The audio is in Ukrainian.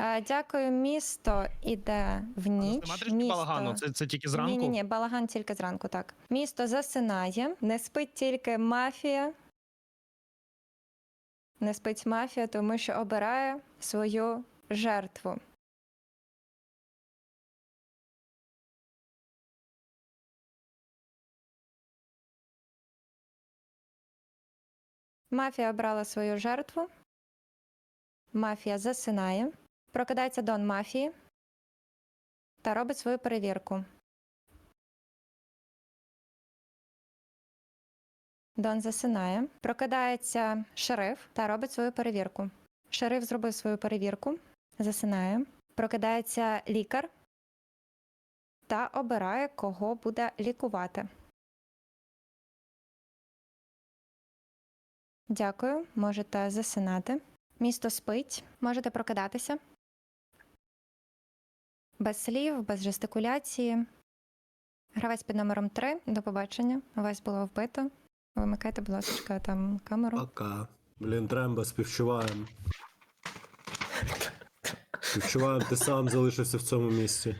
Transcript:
Е, Дякую, місто іде в ніч. Нема трішки Місто... балагану, це, це тільки зранку. Ні, ні, ні, балаган тільки зранку, так. Місто засинає, не спить тільки мафія. Не спить мафія, тому що обирає свою жертву. Мафія обрала свою жертву. Мафія засинає. Прокидається Дон мафії та робить свою перевірку. Дон засинає. Прокидається шериф та робить свою перевірку. Шериф зробив свою перевірку, засинає. Прокидається лікар та обирає, кого буде лікувати. Дякую, можете засинати. Місто спить, можете прокидатися. Без слів, без жестикуляції. Гравець під номером 3. До побачення. Вас було вбито. Вимикайте, будь ласка, там камеру. Пока. Блін, тремба, співчуваємо. Співчуваємо, ти сам залишився в цьому місці.